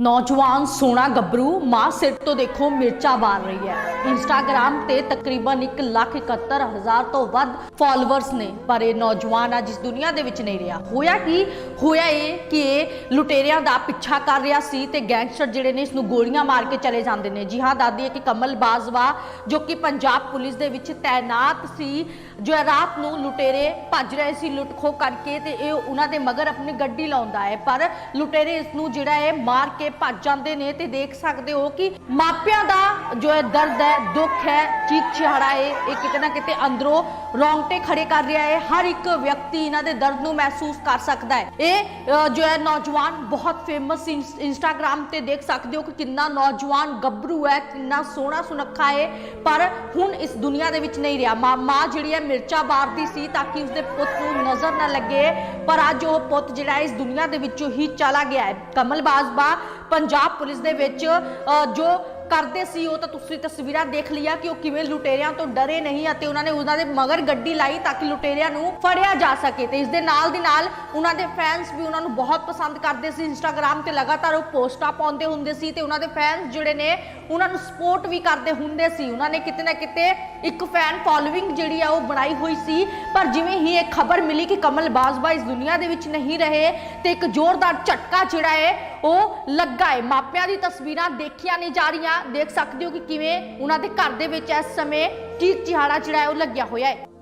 ਨੌਜਵਾਨ ਸੋਨਾ ਗੱਭਰੂ ਮਾਂ ਸਿਰ ਤੋਂ ਦੇਖੋ ਮਿਰਚਾ ਬਾਲ ਰਹੀ ਹੈ। ਇੰਸਟਾਗ੍ਰam ਤੇ ਤਕਰੀਬਨ 171000 ਤੋਂ ਵੱਧ ਫਾਲੋਅਰਸ ਨੇ, ਪਰ ਇਹ ਨੌਜਵਾਨ ਅੱਜ ਇਸ ਦੁਨੀਆ ਦੇ ਵਿੱਚ ਨਹੀਂ ਰਿਹਾ। ਹੋਇਆ ਕੀ? ਹੋਇਆ ਇਹ ਕਿ ਇਹ ਲੁਟੇਰਿਆਂ ਦਾ ਪਿੱਛਾ ਕਰ ਰਿਹਾ ਸੀ ਤੇ ਗੈਂਗਸਟਰ ਜਿਹੜੇ ਨੇ ਇਸ ਨੂੰ ਗੋਲੀਆਂ ਮਾਰ ਕੇ ਚਲੇ ਜਾਂਦੇ ਨੇ। ਜੀ ਹਾਂ ਦਾਦੀ ਹੈ ਕਿ ਕਮਲ ਬਾਜਵਾ, ਜੋ ਕਿ ਪੰਜਾਬ ਪੁਲਿਸ ਦੇ ਵਿੱਚ ਤਾਇਨਾਤ ਸੀ, ਜੋ ਰਾਤ ਨੂੰ ਲੁਟੇਰੇ ਭੱਜ ਰਹੇ ਸੀ ਲੁੱਟਖੋ ਕਰਕੇ ਤੇ ਇਹ ਉਹਨਾਂ ਦੇ ਮਗਰ ਆਪਣੀ ਗੱਡੀ ਲਾਉਂਦਾ ਹੈ। ਪਰ ਲੁਟੇਰੇ ਇਸ ਨੂੰ ਜਿਹੜਾ ਹੈ ਮਾਰ ਕੇ ਭੱਜ ਜਾਂਦੇ ਨੇ ਤੇ ਦੇਖ ਸਕਦੇ ਹੋ ਕਿ ਮਾਪਿਆਂ ਦਾ ਜੋ ਹੈ ਦਰਦ ਹੈ, ਦੁੱਖ ਹੈ ਚੀਕ ਚਿਹਾੜਾ ਹੈ, ਇਹ ਕਿਤੇ ਨਾ ਕਿਤੇ ਅੰਦਰੋਂ ਰੌਂਗਟੇ ਖੜੇ ਕਰ ਰਿਹਾ ਹੈ। ਹਰ ਇੱਕ ਵਿਅਕਤੀ ਇਹਨਾਂ ਦੇ ਦਰਦ ਨੂੰ ਮਹਿਸੂਸ ਕਰ ਸਕਦਾ ਹੈ। ਇਹ ਜੋ ਹੈ ਨੌਜਵਾਨ ਬਹੁਤ ਫੇਮਸ ਇੰਸਟਾਗ੍ਰam ਤੇ ਦੇਖ ਸਕਦੇ ਹੋ ਕਿ ਕਿੰਨਾ ਨੌਜਵਾਨ ਗੱਭਰੂ ਹੈ, ਕਿੰਨਾ ਸੋਹਣਾ ਸੁਨੱਖਾ ਹੈ। ਪਰ ਹੁਣ ਇਸ ਦੁਨੀਆ ਦੇ ਵਿੱਚ ਨਹੀਂ ਰਿਹਾ। ਮਾਂ ਜਿਹੜੀ ਹੈ ਮਿਰਚਾ ਬਾਰਦੀ ਸੀ ਤਾਂ ਕਿ ਉਸਦੇ ਪੁੱਤ ਨੂੰ ਨਜ਼ਰ ਨਾ ਲੱਗੇ। ਪਰ ਅੱਜ ਉਹ ਪੁੱਤ ਜਿਹੜਾ ਹੈ ਇਸ ਦੁਨੀਆ ਦੇ ਵਿੱਚੋਂ ਹੀ ਚਲਾ ਗਿਆ ਹੈ। ਕਮਲ ਬਾਜਵਾ ਪੰਜਾਬ ਪੁਲਿਸ ਦੇ ਵਿੱਚ ਜੋ ਕਰਦੇ ਸੀ, ਉਹ ਤਾਂ ਤੁਸੀਂ ਤਸਵੀਰਾਂ ਦੇਖ ਲਿਆ ਕਿ ਉਹ ਕਿਵੇਂ ਲੁਟੇਰਿਆਂ ਤੋਂ ਡਰੇ ਨਹੀਂ ਅਤੇ ਉਹਨਾਂ ਨੇ ਉਹਨਾਂ ਦੇ ਮਗਰ ਗੱਡੀ ਲਾਈ ਤਾਂ ਕਿ ਲੁਟੇਰਿਆਂ ਨੂੰ ਫੜਿਆ ਜਾ ਸਕੇ ਤੇ ਇਸ ਦੇ ਨਾਲ ਦੀ ਨਾਲ ਉਹਨਾਂ ਦੇ ਫੈਨਸ ਵੀ ਉਹਨਾਂ ਨੂੰ ਬਹੁਤ ਪਸੰਦ ਕਰਦੇ ਸੀ। ਇੰਸਟਾਗ੍ਰam ਤੇ ਲਗਾਤਾਰ ਉਹ ਪੋਸਟਾਂ ਪਾਉਂਦੇ ਹੁੰਦੇ ਸੀ ਤੇ ਉਹਨਾਂ ਦੇ ਫੈਨਸ ਜਿਹੜੇ ਨੇ, ਉਹਨਾਂ ਨੂੰ ਸਪੋਰਟ ਵੀ ਕਰਦੇ ਹੁੰਦੇ ਸੀ। ਉਹਨਾਂ ਨੇ ਕਿਤੇ ਨਾ ਕਿਤੇ ਇੱਕ ਫੈਨ ਫੋਲੋਇੰਗ ਜਿਹੜੀ ਆ, ਉਹ ਬਣਾਈ ਹੋਈ ਸੀ। ਪਰ ਜਿਵੇਂ ਹੀ ਇਹ ਖਬਰ ਮਿਲੀ ਕਿ ਕਮਲ ਬਾਜਵਾ ਇਸ ਦੁਨੀਆ ਦੇ ਵਿੱਚ ਨਹੀਂ ਰਹੇ ਤੇ ਇੱਕ ਜ਼ੋਰਦਾਰ ਝਟਕਾ ਜਿਹੜਾ ਹੈ ਉਹ ਲੱਗਾ ਹੈ। ਮਾਪਿਆਂ ਦੀ ਤਸਵੀਰਾਂ ਦੇਖੀਆਂ ਨਹੀਂ ਜਾ ਰਹੀਆਂ। ਦੇਖ ਸਕਦੇ ਹੋ ਕਿ ਕਿਵੇਂ ਉਹਨਾਂ ਦੇ ਘਰ ਦੇ ਵਿੱਚ ਇਸ ਸਮੇਂ ਚੀਕ ਚਿਹਾੜਾ ਜਿਹੜਾ ਹੈ ਉਹ ਲੱਗਿਆ ਹੋਇਆ ਹੈ।